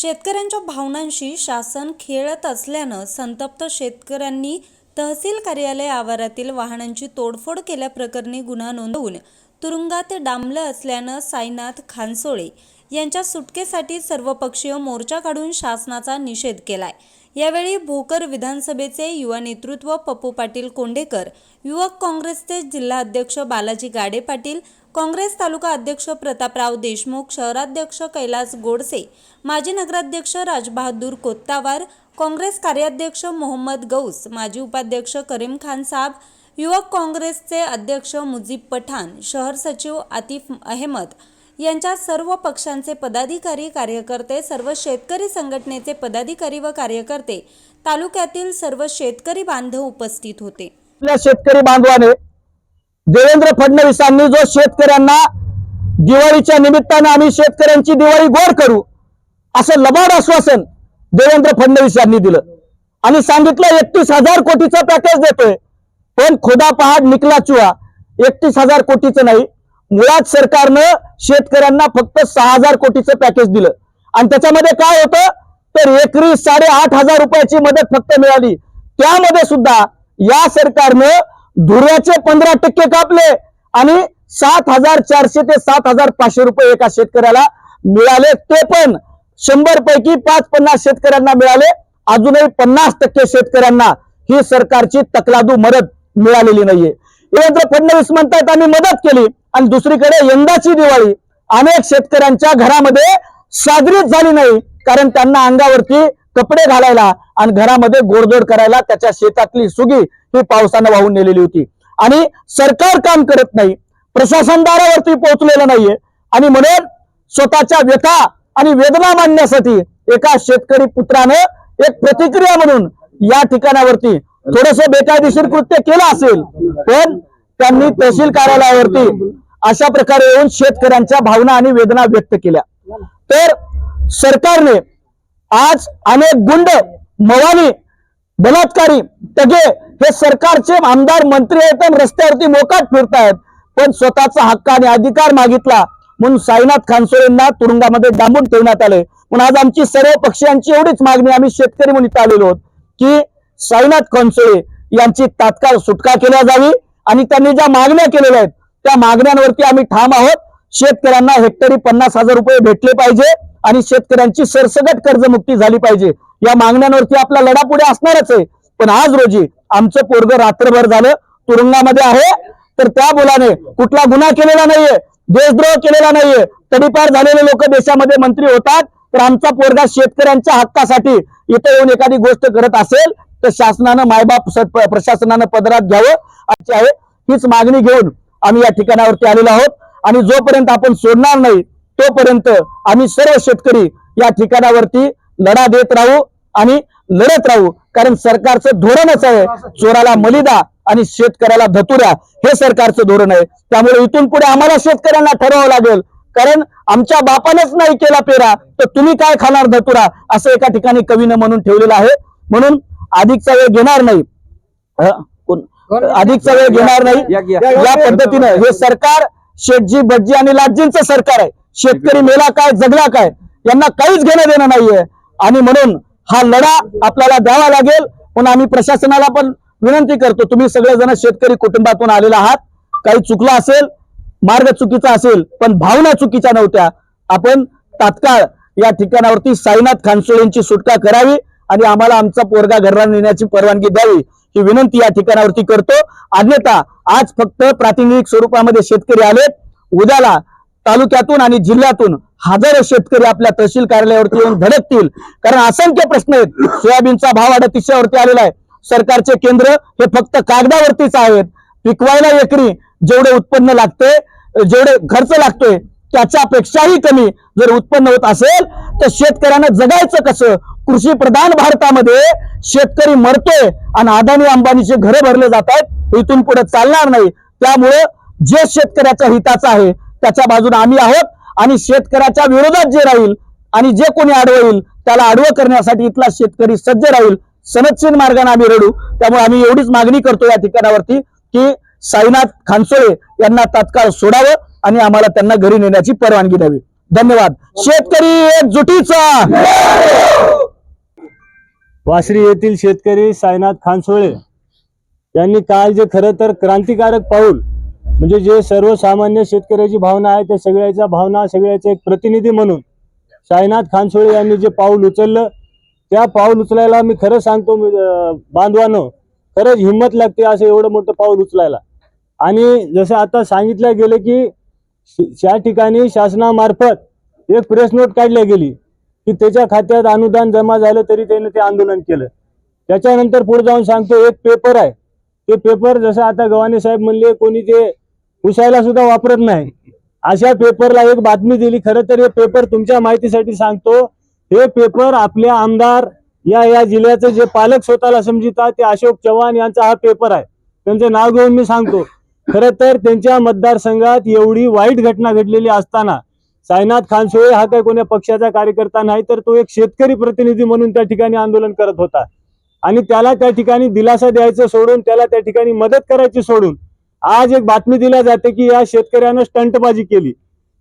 शेतकऱ्यांच्या भावनांशी शासन खेळत असल्यानं संतप्त शेतकऱ्यांनी तहसील कार्यालय आवारातील वाहनांची तोडफोड केल्याप्रकरणी गुन्हा नोंदवून तुरुंगात डांबलं असल्यानं साईनाथ खानसोळे यांच्या सुटकेसाठी सर्वपक्षीय मोर्चा काढून शासनाचा निषेध केलाय. यावेळी भोकर विधानसभेचे युवा नेतृत्व पप्पू पाटील कोंडेकर युवक काँग्रेसचे जिल्हा अध्यक्ष बालाजी गाडे पाटील काँग्रेस तालुका अध्यक्ष प्रतापराव देशमुख शहराध्यक्ष कैलास गोडसे माजी नगराध्यक्ष राजबहादूर कोत्तावार काँग्रेस कार्याध्यक्ष मोहम्मद गौस माजी उपाध्यक्ष करीम खान साब युवक काँग्रेसचे अध्यक्ष मुजीब पठाण शहर सचिव आतिफ अहमद यांच्या सर्व पक्षांचे पदाधिकारी कार्यकर्ते सर्व शेतकरी संघटनेचे पदाधिकारी व कार्यकर्ते तालुक्यातील सर्व शेतकरी बांधव उपस्थित होते. आपल्या शेतकरी बांधवाने देवेंद्र फडणवीसांनी जो शेतकऱ्यांना दिवाळीच्या निमित्तानं आम्ही शेतकऱ्यांची दिवाळी गोड करू असं लबाड आश्वासन देवेंद्र फडणवीस यांनी दिलं. आणि सांगितलं एकतीस हजार कोटीचं पॅकेज देतोय. पण खोदा पहाड निकला चुहा. एकतीस हजार कोटीचं नाही. मुळात सरकारनं शेतकऱ्यांना फक्त सहा हजार कोटीचं पॅकेज दिलं. आणि त्याच्यामध्ये काय होतं? तर एकरी साडे आठ हजार रुपयाची मदत फक्त मिळाली. त्यामध्ये सुद्धा या सरकारनं धुऱ्याचे पंधरा टक्के कापले आणि सात हजार चारशे ते सात हजार पाचशे रुपये एका शेतकऱ्याला मिळाले. ते पण शंभर पैकी पाच पन्नास शेतकऱ्यांना मिळाले. अजूनही पन्नास टक्के शेतकऱ्यांना ही सरकारची तकलादू मदत मिळालेली नाहीये. देवेंद्र फडणवीस म्हणतात आम्ही मदत केली आणि दुसरीकडे यंदाची दिवाळी अनेक शेतकऱ्यांच्या घरामध्ये साजरीच झाली नाही कारण त्यांना अंगावरती कपडे घालायला आणि घरामध्ये गोडधोड करायला त्याच्या शेतातली सुगी ही पावसानं वाहून नेलेली होती. आणि सरकार काम करत नाही प्रशासन दारावरती पोहोचलेलं नाहीये. आणि म्हणून स्वतःच्या व्यथा आणि वेदना मांडण्यासाठी एका शेतकरी पुत्रानं एक प्रतिक्रिया म्हणून या ठिकाणावरती थोडस बेकायदेशीर कृत्य केलं असेल पण त्यांनी तहसील कार्यालयावरती अशा प्रकारे येऊन शेतकऱ्यांच्या भावना आणि वेदना व्यक्त केल्या. तर सरकारने आज अनेक गुंड मवाली बलात्कारी तगे हे सरकारचे आमदार मंत्री आहेत रस्त्यावरती मोकाट फिरतायत. पण स्वतःचा हक्क आणि अधिकार मागितला म्हणून साईनाथ खानसोळेंना तुरुंगामध्ये डांबून ठेवण्यात आले. म्हणून आज आमची सर्व पक्षांची एवढीच मागणी आम्ही शेतकरी म्हणून इथं आलेलो आहोत की साईनाथ खानसोळे यांची तात्काळ सुटका केल्या जावी आणि त्यांनी ज्या मागण्या केलेल्या आहेत त्या मागण्यांवरती आम्ही ठाम आहोत. शेतकऱ्यांना हेक्टरी पन्नास हजार रुपये भेटले पाहिजे. आणि शेतकऱ्यांची सरसगट कर्जमुक्ती झाली पाहिजे. या मागण्यांवरती आपला लढा पुढे असणारच आहे. पण आज रोजी आमचं पोरग रात्रभर झालं तुरुंगामध्ये आहे. तर त्या मुलाने कुठला गुन्हा केलेला नाहीये देशद्रोह केलेला नाहीये तडीपार झालेले लोक देशामध्ये मंत्री होतात. तर आमचा पोरगा शेतकऱ्यांच्या हक्कासाठी इथं येऊन एखादी गोष्ट करत असेल तर शासनानं मायबाप प्रशासनानं पदरात घ्यावं. अशी आहे हीच मागणी घेऊन आम्ही या ठिकाणावरती आलेलो आहोत. आणि जोपर्यंत आपण सोडणार नाही तोपर्यंत आम्ही सर्व शेतकरी या ठिकाणावरती लढा देत राहू आणि लढत राहू. कारण सरकारचं धोरणच आहे चोराला मलिदा आणि शेतकऱ्याला धतुऱ्या हे सरकारचं धोरण आहे. त्यामुळे इथून पुढे आम्हाला शेतकऱ्यांना ठरवावं लागेल. कारण आमच्या बापानेच नाही केला पेरा तर तुम्ही काय खाणार धतुरा? असं एका ठिकाणी कवीनं म्हणून ठेवलेलं आहे. म्हणून अधिकचा वेळ घेणार नाही? अधिकचा वेळ घेणार नाही. या पद्धतीनं हे सरकार शेटजी भटजी आणि लाटजींचं सरकार आहे. शेतकरी मेला काय जगला काय यांना काहीच घेणं देणं नाहीये. आणि म्हणून हा लढा आपल्याला द्यावा लागेल. म्हणून आम्ही प्रशासनाला पण विनंती करतो तुम्ही सगळेजण शेतकरी कुटुंबातून आलेला आहात. काही चुकला असेल मार्ग चुकीचा असेल पण भावना चुकीच्या नव्हत्या. आपण तात्काळ या ठिकाणावरती साईनाथ खानसोळेंची सुटका करावी आणि आम्हाला आमचा पोरगा घरला नेण्याची परवानगी द्यावी ही विनंती या ठिकाणावरती करतो. अन्यथा आज फक्त प्रातिनिधिक स्वरूपामध्ये शेतकरी आलेत. उद्याला तालुक्यातून आणि जिल्ह्यातून हजारो शेतकरी आपल्या तहसील कार्यालयावरती येऊन धडकतील. कारण असंख्य प्रश्न आहेत. सोयाबीनचा भाव अडतीसशेवरती आलेला आहे. सरकारचे केंद्र हे फक्त कागदावरतीच आहेत. पिकवायला एकरी जेवढे उत्पन्न लागते जेवढे खर्च लागतोय त्याच्यापेक्षाही कमी जर उत्पन्न होत असेल तर शेतकऱ्यांना जगायचं कसं? कृषी प्रधान भारतामध्ये शेतकरी मरतोय आणि अदानी अंबानीचे घरे भरले जात आहेत. इथून पुढे चालणार नाही. त्यामुळं जे शेतकऱ्याच्या हिताचं आहे त्याच्या बाजूने आम्ही आहोत आणि शेतकऱ्याच्या विरोधात जे राहील आणि जे कोणी आडवं त्याला आडवं करण्यासाठी इथला शेतकरी सज्ज राहील. सनदशील मार्गाने आम्ही रडू. त्यामुळे आम्ही एवढीच मागणी करतो या ठिकाणावरती की साईनाथ खानसोळे यांना तात्काळ सोडावं आणि आम्हाला त्यांना घरी नेण्याची परवानगी द्यावी. धन्यवाद. शेतकरी एकजुटीचा! वासरी येथील शेतकरी साईनाथ खानसोळे यांनी काल जे खरं तर क्रांतिकारक पाऊल म्हणजे जे सर्वसामान्य शेतकऱ्याची भावना आहे त्या सगळ्याच्या भावना सगळ्याचे एक प्रतिनिधी म्हणून साईनाथ खानसोळे यांनी जे पाऊल उचललं त्या पाऊल उचलायला मी खरं सांगतो मी, बांधवानं खरंच हिंमत लागते असं एवढं मोठं पाऊल उचलायला. आणि जसं आता सांगितलं गेलं की त्या ठिकाणी शासनामार्फत एक प्रेस नोट काढली गेली की त्याच्या खात्यात अनुदान जमा झालं तरी त्याने ते आंदोलन केलं. त्याच्यानंतर पुढे जाऊन सांगतो एक पेपर आहे. ते पेपर जसं आता गव्हाणे साहेब म्हणले कोणी ते पुसायला सुद्धा वापरत नाही. अशा पेपरला एक बातमी दिली खरं तर हे पेपर तुमच्या माहितीसाठी सांगतो. हे पेपर आपल्या आमदार या या जिल्ह्याचे जे पालक स्वतःला समजितात ते अशोक चव्हाण यांचा हा पेपर आहे. त्यांचं नाव घेऊन मी सांगतो. खरं तर त्यांच्या मतदारसंघात एवढी वाईट घटना घडलेली असताना साईनाथ खानसोळे हा काही कोण्या पक्षाचा कार्यकर्ता नाही तर तो एक शेतकरी प्रतिनिधी म्हणून त्या ठिकाणी आंदोलन करत होता. आणि त्याला त्या ठिकाणी दिलासा द्यायचं सोडून त्याला त्या ठिकाणी मदत करायची सोडून आज एक बातमी दिल्या जाते की या शेतकऱ्यानं स्टंटबाजी केली.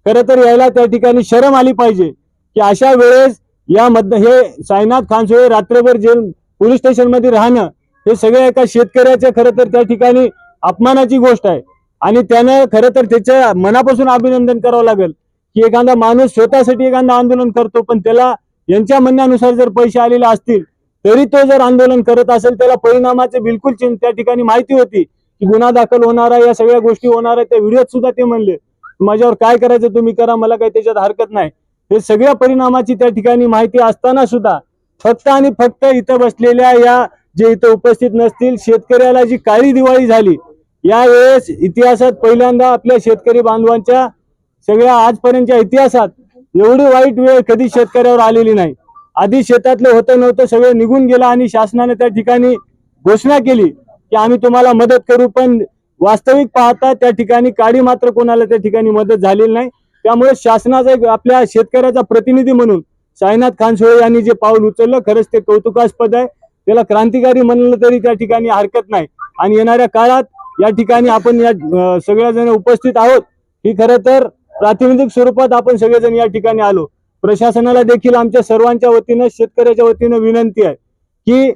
खरं तर यायला त्या ठिकाणी शरम आली पाहिजे की अशा वेळेस या मध हे साईनाथ खानसुळे रात्रभर जेल पोलीस स्टेशनमध्ये राहणं हे सगळ्या एका शेतकऱ्याच्या खरं तर त्या ठिकाणी अपमानाची गोष्ट आहे. आणि त्यानं खरं तर त्याच्या मनापासून अभिनंदन करावं लागेल की एखादा माणूस स्वतःसाठी एखादा आंदोलन करतो पण त्याला यांच्या म्हणण्यानुसार जर पैसे आलेले असतील तरी तो जर आंदोलन करत असेल त्याला परिणामाचे बिलकुल त्या ठिकाणी माहिती होती. गुन्हा दाखल होणार आहे या सगळ्या गोष्टी होणार आहेत. त्या व्हिडिओत सुद्धा ते म्हणले माझ्यावर काय करायचं तुम्ही करा मला काही त्याच्यात हरकत नाही. हे सगळ्या परिणामाची त्या ठिकाणी माहिती असताना सुद्धा फक्त आणि फक्त इथं बसलेल्या या जे इथं उपस्थित नसतील शेतकऱ्याला जी काळी दिवाळी झाली यावेळेस इतिहासात पहिल्यांदा आपल्या शेतकरी बांधवांच्या सगळ्या आजपर्यंतच्या इतिहासात एवढी वाईट वेळ कधी शेतकऱ्यावर आलेली नाही. आधी शेतातलं होतं नव्हतं सगळं निघून गेलं आणि शासनाने त्या ठिकाणी घोषणा केली. की आम्ही तुम्हाला मदत करू पण वास्तविक पाहता त्या ठिकाणी काडी मात्र कोणाला त्या ठिकाणी मदत झालेली नाही. त्यामुळे शासनाचा एक आपल्या शेतकऱ्याचा प्रतिनिधी म्हणून साईनाथ खानसोळे यांनी जे पाऊल उचललं खरंच ते कौतुकास्पद आहे. त्याला क्रांतिकारी म्हणलं तरी त्या ठिकाणी हरकत नाही. आणि येणाऱ्या काळात या ठिकाणी आपण या अं, सगळ्याजण उपस्थित आहोत. ही खरं तर प्रातिनिधिक स्वरूपात आपण सगळेजण या ठिकाणी आलो. प्रशासनाला देखील आमच्या सर्वांच्या वतीनं शेतकऱ्याच्या वतीनं विनंती आहे की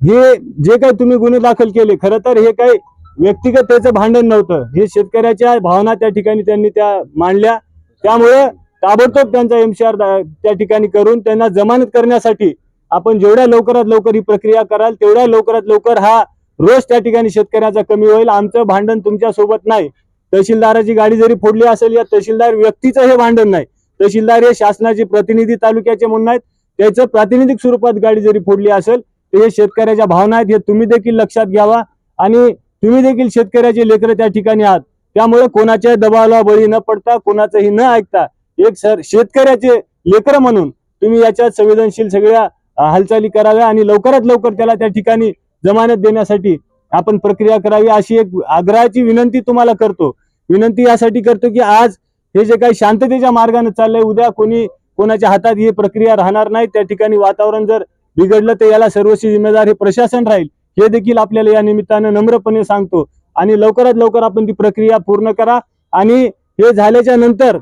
हे जे काही तुम्ही गुन्हे दाखल केले खरं तर हे काही व्यक्तिगत त्याचं भांडण नव्हतं. हे शेतकऱ्याच्या भावना त्या ठिकाणी त्यांनी त्या मांडल्या. त्यामुळे ताबडतोब त्यांचा एमसीआर त्या ठिकाणी करून त्यांना जमानत करण्यासाठी आपण जेवढ्या लवकरात लवकर ही प्रक्रिया कराल तेवढ्या लवकरात लवकर हा रोष त्या ठिकाणी शेतकऱ्याचा कमी होईल. आमचं भांडण तुमच्यासोबत नाही तहसीलदाराची गाडी जरी फोडली असेल या तहसीलदार व्यक्तीचं हे भांडण नाही. तहसीलदार हे शासनाचे प्रतिनिधी तालुक्याचे म्हणून आहेत त्याचं प्रातिनिधिक स्वरूपात गाडी जरी फोडली असेल हे शेतकऱ्याच्या भावना आहेत हे तुम्ही देखील लक्षात घ्यावा. आणि तुम्ही देखील शेतकऱ्याचे लेकर त्या ठिकाणी आहात. त्यामुळे कोणाच्या दबावाला बळी न पडता कोणाचंही न ऐकता एक सर शेतकऱ्याचे लेकर म्हणून तुम्ही याच्यात संवेदनशील सगळ्या हालचाली कराव्या आणि लवकरात लवकर त्याला त्या ठिकाणी जमानत देण्यासाठी आपण प्रक्रिया करावी अशी एक आग्रहाची विनंती तुम्हाला करतो. विनंती यासाठी करतो की आज हे जे काही शांततेच्या मार्गाने चाललंय उद्या कोणी कोणाच्या हातात ही प्रक्रिया राहणार नाही. त्या ठिकाणी वातावरण जर बिघडलं तर याला सर्वस्वी जिम्मेदार हे प्रशासन राहील. हे देखील आपल्याला या निमित्तानं नम्रपणे सांगतो. आणि लवकरात लवकर आपण ती प्रक्रिया पूर्ण करा. आणि हे झाल्याच्यानंतर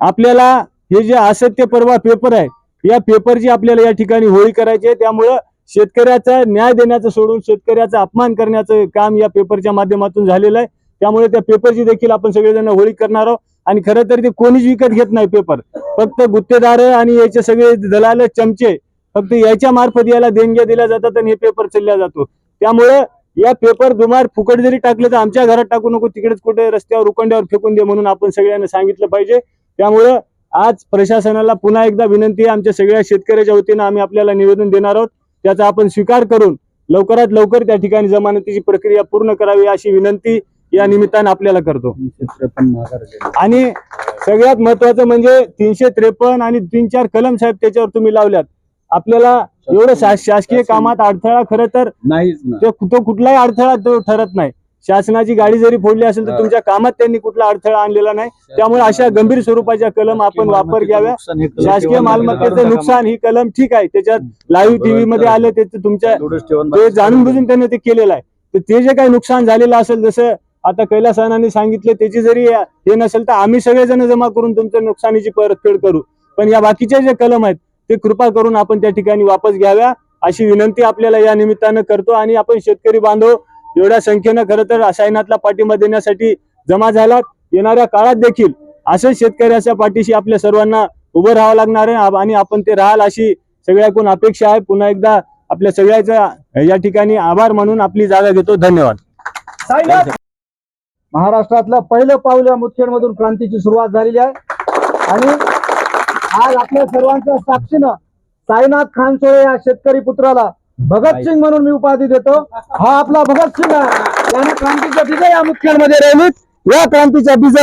आपल्याला हे जे असत्य परवा पेपर आहे या पेपरची आपल्याला या ठिकाणी होळी करायची आहे. त्यामुळं शेतकऱ्याचा न्याय देण्याचं सोडून शेतकऱ्याचा अपमान करण्याचं काम या पेपरच्या माध्यमातून झालेलं आहे. त्यामुळे त्या पेपरची देखील आपण सगळेजण होळी करणार आहोत. आणि खरं तर ते कोणीच विकत घेत नाही पेपर. फक्त गुत्तेदार आणि याचे सगळे दलाल चमचे फक्त याच्या मार्फत याला देणग्या दिल्या जातात आणि हे पेपर चालल्या जातो. त्यामुळे या पेपर दुमार फुकट जरी टाकले तर आमच्या घरात टाकू नको तिकडेच कुठे रस्त्यावर उकंड्यावर फेकून दे म्हणून आपण सगळ्यांना सांगितलं पाहिजे. त्यामुळं आज प्रशासनाला पुन्हा एकदा विनंती आहे आमच्या सगळ्या शेतकऱ्याच्या वतीनं आम्ही आपल्याला निवेदन देणार आहोत. त्याचा आपण स्वीकार करून लवकरात लवकर त्या ठिकाणी जमानतीची प्रक्रिया पूर्ण करावी अशी विनंती या निमित्तानं आपल्याला करतो. आणि सगळ्यात महत्वाचं म्हणजे तीनशे त्रेपन्न आणि तीन चार कलम साहेब त्याच्यावर तुम्ही लावल्यात. आपल्याला एवढं शासकीय कामात अडथळा खरं तर नाहीच ना. तो कुठलाही अडथळा तो ठरत नाही. शासनाची गाडी जरी फोडली असेल तर. तुमच्या कामात त्यांनी कुठला अडथळा आणलेला नाही. त्यामुळे अशा गंभीर स्वरूपाच्या कलम आपण वापर घ्याव्या. शासकीय मालमत्तेचं नुकसान ही कलम ठीक आहे. त्याच्यात लाईव्ह टीव्ही मध्ये आलं त्याचं तुमच्या ते जाणून बुजून त्यांनी ते केलेलं आहे. तर ते जे काही नुकसान झालेलं असेल जसं आता कैलास अण्णांनी सांगितलं त्याची जरी हे नसेल तर आम्ही सगळेजण जमा करून तुमच्या नुकसानीची परतफेड करू. पण या बाकीचे जे कलम आहेत ते कृपा करून आपण त्या ठिकाणी वापस घ्याव्या अशी विनंती आपल्याला या निमित्तानं करतो आणि आपण शेतकरी बांधव एवढ्या संख्येनं खरं तर साईनाथला पाठिंबा देण्यासाठी जमा झालात. येणाऱ्या काळात देखील असेच शेतकऱ्याच्या पाठीशी आपल्या सर्वांना उभं राहावं लागणार आहे आणि आपण ते राहाल अशी सगळ्याकडून अपेक्षा आहे. पुन्हा एकदा आपल्या सगळ्याचा या ठिकाणी आभार मानून आपली जागा घेतो. धन्यवाद. महाराष्ट्रातलं पहिलं पाऊल या मुदखेडमधून क्रांतीची सुरुवात झालेली आहे. आणि आज आपल्या सर्वांच्या साक्षीनं साईनाथ खानसोळे या शेतकरी पुत्राला भगतसिंग म्हणून मी उपाधी देतो. हा आपला भगतसिंग आहे. त्याने क्रांतीच्या बीज या मुख्यांमध्ये राहिलीत या क्रांतीच्या बीज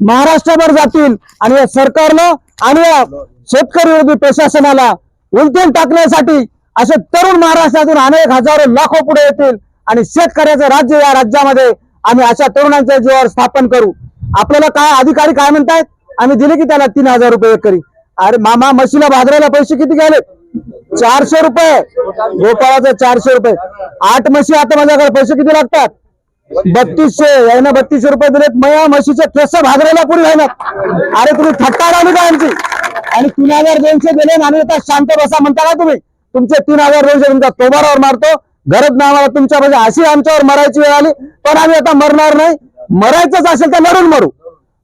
महाराष्ट्रभर जातील आणि या सरकारनं आणि या शेतकरी विरोधी प्रशासनाला उलटून टाकण्यासाठी असे तरुण महाराष्ट्रातून अनेक हजारो लाखो पुढे येतील आणि शेतकऱ्याचं राज्य या राज्यामध्ये आम्ही अशा तरुणांच्या जीवावर स्थापन करू. आपल्याला काय अधिकारी काय म्हणतायत? आम्ही दिले की त्याला तीन हजार रुपये करी अरे मामा म्हशीला भाजरायला पैसे किती गेले? चारशे रुपये. गोपाळाचे चारशे रुपये. आठ म्हशी आता माझ्याकडे पैसे किती लागतात? बत्तीसशे. यांना बत्तीसशे रुपये दिलेत. मया म्हशीचे केस भाजरायला पुढे राहिलात अरे तुम्ही थट्टा राहिली का आमची. आणि तीन हजार दोनशे दिले आणि आता शांत बसा म्हणता का तुम्ही? तुमचे तीन हजार दोनशे तुमच्या तोबारावर मारतो. गरज ना आम्हाला तुमच्या म्हणजे अशी आमच्यावर मरायची वेळ आली. पण आम्ही आता मरणार नाही. मरायचंच असेल तर मरून मरू.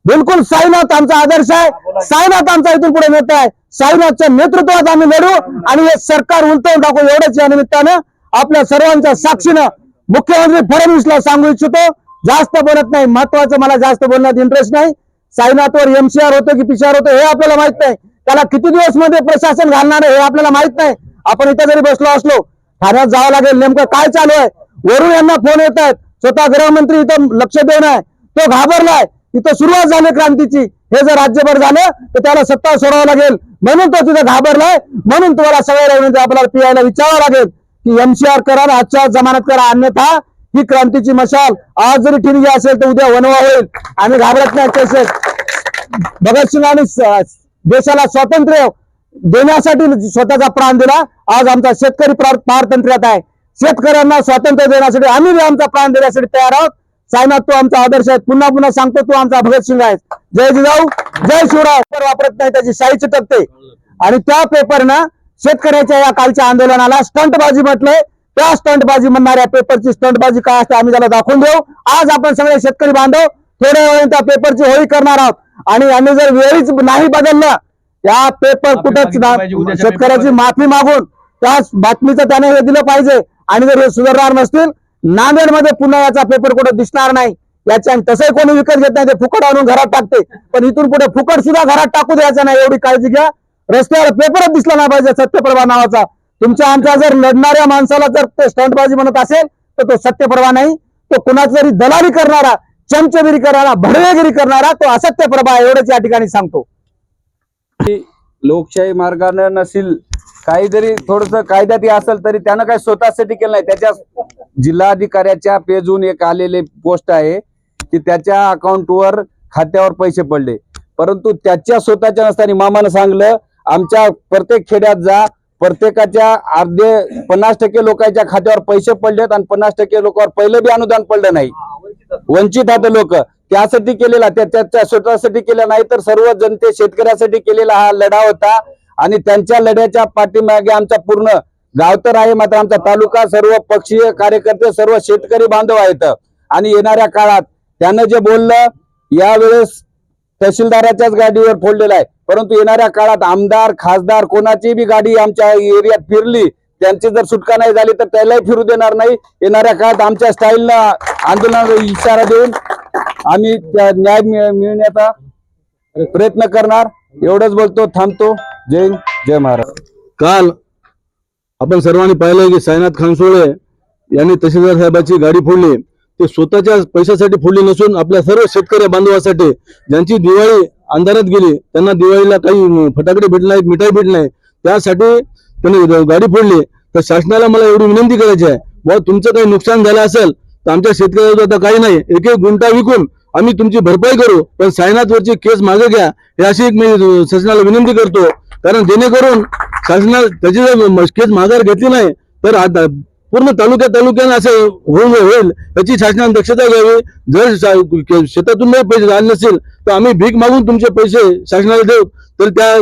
बिलकुल साईनाथ आमचा आदर्श आहे. साईनाथ आमचा इथून पुढे नेता आहे. साईनाथच्या नेतृत्वात आम्ही लढू आणि हे सरकार उलटवून टाकू एवढंच या निमित्तानं आपल्या सर्वांच्या साक्षीनं मुख्यमंत्री फडणवीसला सांगू इच्छितो जास्त बोलत नाही. महत्वाचं मला जास्त बोलण्यात इंटरेस्ट नाही. साईनाथवर एमसीआर होतो की पीसीआर होतो हे आपल्याला माहीत नाही. त्याला किती दिवसमध्ये प्रशासन घालणार आहे हे आपल्याला माहीत नाही. आपण इथे जरी बसलो असलो ठाण्यात जावं लागेल. नेमकं काय चालू आहे? वरून यांना फोन येत आहेत. स्वतः गृहमंत्री इथं लक्ष देऊन आहे. तो घाबरलाय. तिथं सुरुवात झाली क्रांतीची. हे जर राज्यभर झालं तर त्याला सत्ता सोडावं लागेल. म्हणून तो तिथं घाबरलाय. म्हणून तुम्हाला सगळ्या आपल्याला पियायला विचारावं लागेल की एमसीआर करा आजच्या जमानत करा. अन्यथा ही क्रांतीची मशाल आज जरी ठिणगी असेल तर उद्या वनवा होईल. आम्ही घाबरत नाही तसेच भगतसिंगाने देशाला स्वातंत्र्य देण्यासाठी स्वतःचा प्राण दिला. आज आमचा शेतकरी पारतंत्र्यात आहे. शेतकऱ्यांना स्वातंत्र्य देण्यासाठी आम्ही आमचा प्राण देण्यासाठी तयार आहोत. साईनाथ तो आमचा आदर्श आहे. पुन्हा पुन्हा सांगतो तू आमचा भगतसिंग आहे. जय जिजाऊ जय शिवराय. पेपर वापरत नाही त्याची शाई चिटकते. आणि त्या पेपरनं शेतकऱ्याच्या या कालच्या आंदोलनाला स्टंटबाजी म्हटलंय. त्या स्टंटबाजी म्हणणाऱ्या पेपरची स्टंटबाजी काय असते आम्ही त्याला दाखवून देऊ. आज आपण सगळे शेतकरी बांधव थोड्या वेळाने त्या पेपरची होळी करणार आहोत. आणि आम्ही जर वेळीच नाही बदललं या पेपर कुठंच शेतकऱ्याची माफी मागून त्या बातमीचं त्याने हे दिलं पाहिजे. आणि जर हे सुधारणार नसतील नांदेडमध्ये पुन्हा याचा पेपर कुठं दिसणार नाही. याच्या तसंही कोणी विकत घेत नाही ते फुकट आणून घरात टाकते. पण इथून पुढे फुकट सुद्धा घरात टाकू द्यायचं नाही एवढी काळजी घ्या. रस्त्यावर पेपरच दिसला नाही पाहिजे सत्यप्रभा नावाचा. तुमच्या आमच्या जर लढणाऱ्या माणसाला जर ते स्टंटबाजी म्हणत असेल तर तो सत्यप्रभा नाही. तो कुणाची तरी दलाली करणारा चमचगिरी करणारा भडवेगिरी करणारा तो असत्यप्रभा एवढंच या ठिकाणी सांगतो. लोकशाही मार्गानं नसेल काही जरी थोडस कायद्यात असेल तरी त्यानं काही स्वतःसाठी केलं नाही. त्याच्या जिल्हाधिकाऱ्याच्या पेजून एक आलेले पोस्ट आहे की त्याच्या अकाउंटवर खात्यावर पैसे पडले. परंतु त्याच्या स्वतःच्या नसताना मामानं सांगलं आमच्या प्रत्येक खेड्यात जा प्रत्येकाच्या अर्धे पन्नास टक्के लोकांच्या खात्यावर पैसे पडलेत आणि पन्नास टक्के लोकांवर पहिलं बी अनुदान पडलं नाही. वंचित आहेत लोक. त्यासाठी केलेला त्या त्याच्या स्वतःसाठी केला नाही तर सर्व जनते शेतकऱ्यासाठी केलेला हा लढा होता. आणि त्यांच्या लढ्याच्या पाठीमागे आमचा पूर्ण गाव तर आहे मात्र आमचा तालुका सर्व पक्षीय कार्यकर्ते सर्व शेतकरी बांधव आहेत. आणि येणाऱ्या काळात त्यानं जे बोललं यावेळेस तहसीलदाराच्याच गाडीवर फोडलेला आहे. परंतु येणाऱ्या काळात आमदार खासदार कोणाची बी गाडी आमच्या एरियात फिरली त्यांची जर सुटका नाही झाली तर त्यालाही फिरू देणार नाही. येणाऱ्या काळात आमच्या स्टाईलनं आंदोलनाला इशारा देऊन आम्ही न्याय मिळ- मिळण्याचा प्रयत्न करणार. एवढंच बोलतो थांबतो. जय हिंद जय महाराज. काल आपण सर्वांनी पाहिलं की साईनाथ खानसोळे यांनी तहसीलदार साहेबाची गाडी फोडली. ते स्वतःच्या पैशासाठी फोडली नसून आपल्या सर्व शेतकरी बांधवासाठी ज्यांची दिवाळी अंधारात गेली त्यांना दिवाळीला काही फटाकडे भेटले नाहीत मिठाई भेटली नाही. त्यासाठी त्यांनी गाडी फोडली. तर शासनाला मला एवढी विनंती करायची आहे बुवा तुमचं काही नुकसान झालं असेल तर आमच्या शेतकऱ्याचं आता काही नाही. एक एक गुंठा विकून आम्ही तुमची भरपाई करू पण साईनाथवरची केस मागे घ्या हे अशी एक मी शासनाला विनंती करतो. कारण जेणेकरून शासनाला त्याची जर केस माघार घेतली नाही तर आता पूर्ण तालुक्या तालुक्यानं असं होऊन होईल याची शासनाने दक्षता घ्यावी. जर शेतातून नाही पैसे आले नसेल तर आम्ही भीक मागून तुमचे पैसे शासनाला देऊ. तर त्या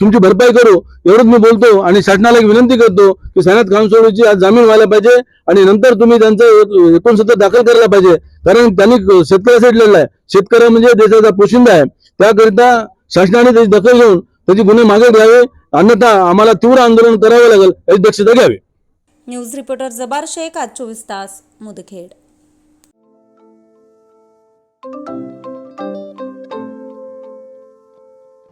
तुमची भरपाई करू. एवढंच मी बोलतो आणि शासनाला एक विनंती करतो की सायनाथ खानसोळीची आज जामीन व्हायला पाहिजे आणि नंतर तुम्ही त्यांचं एकोणसत्तर दाखल करायला पाहिजे. कारण त्यांनी शेतकऱ्यासाठी आहे. शेतकरी म्हणजे देशाचा पोशिंदा आहे. त्याकरिता शासनाने त्याची दखल घेऊन त्याची गुन्हे मागे घ्यावे अन्यथा आम्हाला तीव्र आंदोलन करावे लागेल याची दक्षता घ्यावी. न्यूज रिपोर्टर जबार शेख आज चोवीस तास मुदखेड.